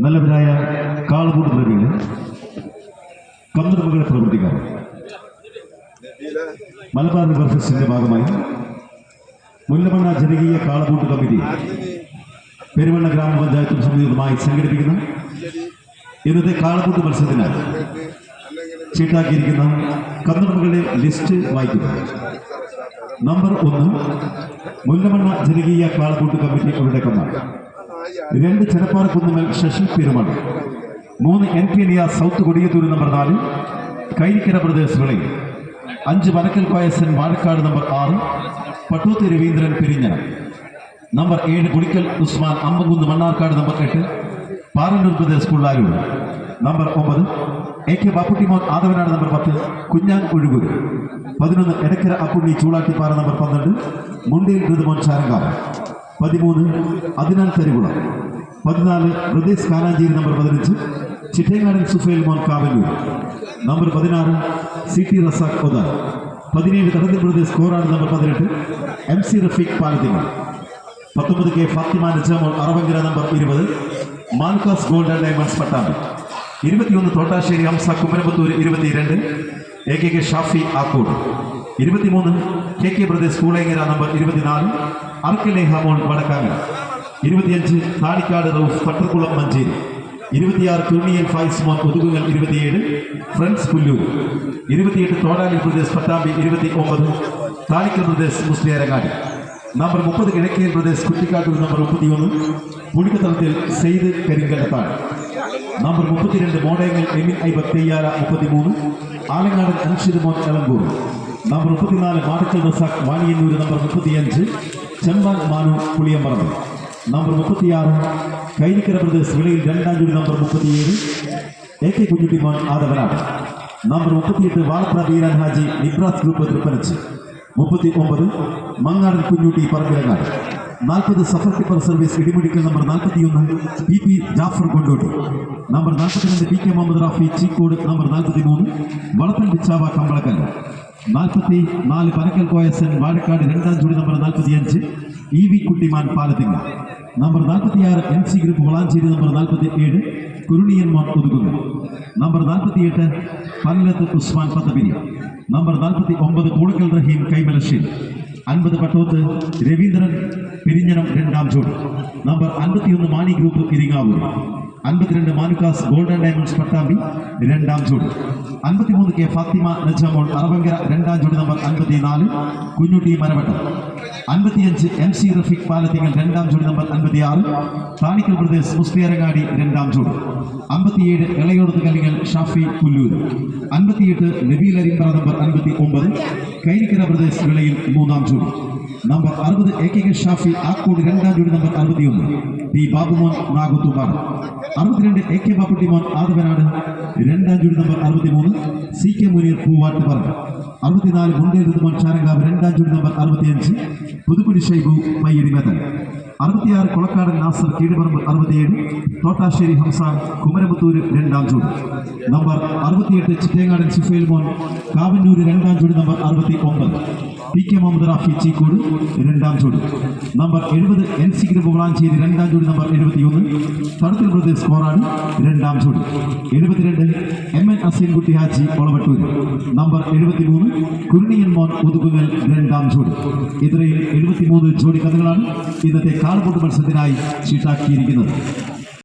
നല്ലവരായ കാളകൂട് പ്രവീണ് കന്നുടമകളെ പ്രവർത്തിക്കാർ മലബാർ റിവർ ഭാഗമായി മുല്ലമണ്ണ ജനകീയ കാളകൂട്ട് കമ്മിറ്റി പെരുവണ്ണ ഗ്രാമപഞ്ചായത്ത് സംയുക്തമായി സംഘടിപ്പിക്കുന്ന. ഇന്നത്തെ കാളകൂട്ട് മത്സരത്തിന് ചീട്ടാക്കിയിരിക്കുന്ന കന്നുടമകളുടെ ലിസ്റ്റ് വായിക്കുക നമ്പർ ഒന്ന് മുല്ലമണ്ണ ജനകീയ കാളകൂട്ട് കമ്മിറ്റി കന്നാണ് രണ്ട് ചെലപ്പാറക്കുന്നുമൽ ശശി പെരുമാൾ. മൂന്ന് എൻ പി നിയ സൗത്ത് കൊടിയത്തൂർ നമ്പർ നാല് കൈരിക്കര ബ്രദേഴ്സ് വിളയിൽ അഞ്ച് വനക്കൽ പായസൻ വാഴക്കാട് നമ്പർ ആറ് പട്ടൂത്തി രവീന്ദ്രൻ പെരിഞ്ഞന. നമ്പർ ഏഴ് കുടിക്കൽ ഉസ്മാൻ അമ്പകുന്ന് മണ്ണാർക്കാട് നമ്പർ എട്ട് പാറന്നൂർ ബ്രദേഴ്സ് പുള്ളാരൂർ നമ്പർ ഒമ്പത് എ കെ ബാപ്പുട്ടിമോൻ ആദവനാട് നമ്പർ പത്ത് കുഞ്ഞാൻ ഒഴുകൂർ പതിനൊന്ന് എടക്കര അപ്പുണ്ണി ചൂളാട്ടിപ്പാറ നമ്പർ പന്ത്രണ്ട് മുണ്ടയിൽ ഋതുമോൻ ചാരങ്കാവ്. പതിമൂന്ന് അതിനാൽ തെരുവുള പതിനാല് ഹൃദയസ് കാനാഞ്ചേരി നമ്പർ പതിനഞ്ച് ചിറ്റേങ്ങാടൻ സുഫേൽ മോൻ കാവല്ലൂർ. നമ്പർ പതിനാറ് സി ടി റസാഖ് ഒതാർ പതിനേഴ് കടത്തിൽ പ്രദേശ് കോറാട് നമ്പർ പതിനെട്ട് എം സി റഫീഖ് പാലത്തിങ്ങൾ പത്തൊമ്പത് കെ ഫാത്തിമ നിജാമോൾ അറവങ്കര നമ്പർ ഇരുപത് മാൽക്കാസ് ഗോൾഡ് ആൻഡ് ഡയമണ്ട്സ് പട്ടാമ്പി. ഇരുപത്തിയൊന്ന് തോട്ടാശ്ശേരി ഹംസ കുമരമ്പത്തൂർ ഇരുപത്തിരണ്ട് A K K Shafi Akkur. ഇരുപത്തിമൂന്ന് K K brothers Koolengara number ഇരുപത്തിനാല് അർക്കിലെ ഹമോൾ വടക്കാങ്ങര. ഇരുപത്തിയഞ്ച് താണിക്കാട് റൌഫ് പട്ടർക്കുളം മഞ്ചേരി. ഇരുപത്തിയാറ് തുണിയൽ ഫൈസ് മോൻ ഒതുകുങ്ങൽ ഇരുപത്തിയേഴ് ഫ്രണ്ട്സ് പുല്ലൂർ. ഇരുപത്തിയെട്ട് തോടാലി പ്രദേശ് പട്ടാമ്പി ഇരുപത്തി ഒമ്പത് താണിക്കൽ പ്രദേശ് മുസ്ലിയാരങ്ങാടി. നമ്പർ മുപ്പത് കിഴക്കേൽ പ്രദേശ് കുറ്റിക്കാട്ടൂർ നമ്പർ മുപ്പത്തിയൊന്ന് പുളിക്കത്തളത്തിൽ സെയ്ത് കരിങ്കല്ലത്താണ് നമ്പർ മുപ്പത്തിരണ്ട് മോഡയങ്ങൾ എമിൻ ഐ തെയ്യാര മുപ്പത്തിമൂന്ന്. ആലങ്ങാടൻ അൻഷിദ് മോൻ എളമ്പൂർ. നമ്പർ മുപ്പത്തിനാല് മാടക്കൽ റസാഖ് വാണിയന്നൂർ നമ്പർ മുപ്പത്തിയഞ്ച്. ചെമ്പാൻ മാനു പുളിയമ്പറമ്പ്. നമ്പർ മുപ്പത്തിയാറ് കൈനിക്കര പ്രദേശ് വിളയിൽ രണ്ടാം ജോഡി നമ്പർ മുപ്പത്തിയേഴ്. A K Kunjuttimon Athavanad. Number മുപ്പത്തിയെട്ട് വാളപ്ര ബീരാൻ ഹാജി നിബ്രാസ് ഗ്രൂപ്പ് തൃപ്പനച്ച്. മുപ്പത്തി ഒമ്പത് മങ്ങാടൻ കുഞ്ഞുട്ടി പറമ്പിലങ്ങാട്. നാൽപ്പത് Safar tipper service Edimudikkal number നാൽപ്പത്തിയൊന്ന്. P P Jafar Kondotti. Number നാൽപ്പത്തിരണ്ട് P K Muhammad Rafi Cheekode number നാൽപ്പത്തി മൂന്ന് വളപ്പൻ പിച്ചാവ കമ്പളക്കല്ല നാൽപ്പത്തി നാല് പനക്കൽ കോയസൻ വാഴക്കാട് രണ്ടാം ജോഡി നമ്പർ നാൽപ്പത്തിയഞ്ച്. ഇ വി കുട്ടിമാൻ പാലത്തിങ്ങ. നമ്പർ നാൽപ്പത്തിയാറ് M C group Valanchery number നാൽപ്പത്തി ഏഴ് കുരുണിയൻ മോൻ ഒതുകുക നമ്പർ നാൽപ്പത്തിയെട്ട് പല്ലത്ത് ഉസ്മാൻ പത്തപിരി നമ്പർ നാൽപ്പത്തി ഒമ്പത് കൂടക്കൽ റഹീം കൈമലശ്ശേരി. അൻപത് പട്ടോത്ത് രവീന്ദ്രൻ പിരിഞ്ഞനം രണ്ടാം ജോഡി നമ്പർ അൻപത്തിയൊന്ന് മാണി ഗ്രൂപ്പ് ഇരിങ്ങാവൂർ. അൻപത്തിരണ്ട് മാനുക്കാസ് ഗോൾഡൻ ഡയമണ്ട്സ് പട്ടാമ്പി രണ്ടാം ജോഡി അൻപത്തിമൂന്ന് കെ ഫാത്തിമ നജാമോൾ അറവങ്കര രണ്ടാം ജോഡി നമ്പർ അൻപത്തിനാല് കുഞ്ഞുട്ടി മരവട്ടം. അൻപത്തിയഞ്ച് എം സി റഫീഖ് പാലത്തിങ്ങൽ രണ്ടാം ജോഡി നമ്പർ അൻപത്തിയാറ് താണിക്കൽ പ്രദേശ് മുസ്ലിയരങ്ങാടി രണ്ടാം ജോഡി അമ്പത്തിയേഴ് ഇളയോടത്ത് കല്ലിങ്ങൽ ഷാഫി പുല്ലൂർ അൻപത്തിയെട്ട് നബീൽ അരിമ്പറ നമ്പർ അൻപത്തി ഒമ്പത് കൈനിക്കര പ്രദേശ് വിളയിൽ മൂന്നാം ജോഡി നമ്പർ അറുപത് A K K Shafi Akkode രണ്ടാം ജോഡി നമ്പർ അറുപത്തിയൊന്ന്. പി ബാബുമോൻ നാഗത്തുമാർ അറുപത്തിരണ്ട് എ കെ ബാപ്പുട്ടിമോൻ ആദവനാട് രണ്ടാം ജോഡി നമ്പർ അറുപത്തിമൂന്ന്. സി കെ മുനീർ പൂവാട്ട് പറഞ്ഞു അറുപത്തിനാല് മുണ്ടേ ഋതുമോൻ ചാരങ്കാവ് രണ്ടാം ജോഡി നമ്പർ അറുപത്തിയഞ്ച്. പുതുക്കുടി ഷൈബു പയ്യടി മെത്തൻ. അറുപത്തിയാറ് കൊളക്കാടൻ നാസർ കീഴ്പറമ്പ് അറുപത്തിയേഴ് തോട്ടാശ്ശേരി ഹംസാൻ കുമരമുത്തൂര് രണ്ടാം ജോഡി. നമ്പർ അറുപത്തിയെട്ട് ചിറ്റേങ്ങാടൻ സുഫേൽ മോൻ കാവന്നൂര് രണ്ടാം ജോഡി നമ്പർ അറുപത്തി ഒമ്പത് പി കെ മുഹമ്മദ് റാഫി ചീക്കോട് രണ്ടാം ജോഡി. നമ്പർ എഴുപത് എൻ സി ഗ്രൂപ്പ് വളാഞ്ചേരി രണ്ടാം ജോഡി നമ്പർ എഴുപത്തിയൊന്ന്. തടത്തിൽ പ്രദേശ് കോറാട് രണ്ടാം ജോഡി. എഴുപത്തിരണ്ട് എൻ അസീൻകുട്ടി ഹാജി ഒളവട്ടൂര് നമ്പർ എഴുപത്തിമൂന്ന് കുരുണിയൻ മോൻ ഒതുകുങ്ങൽ രണ്ടാം ജോഡി. ഇത്രയും എഴുപത്തിമൂന്ന് ജോഡി കഥകളാണ് ഇന്നത്തെ കാളുപൊട്ട് മത്സരത്തിനായി ചീട്ടാക്കിയിരിക്കുന്നത്.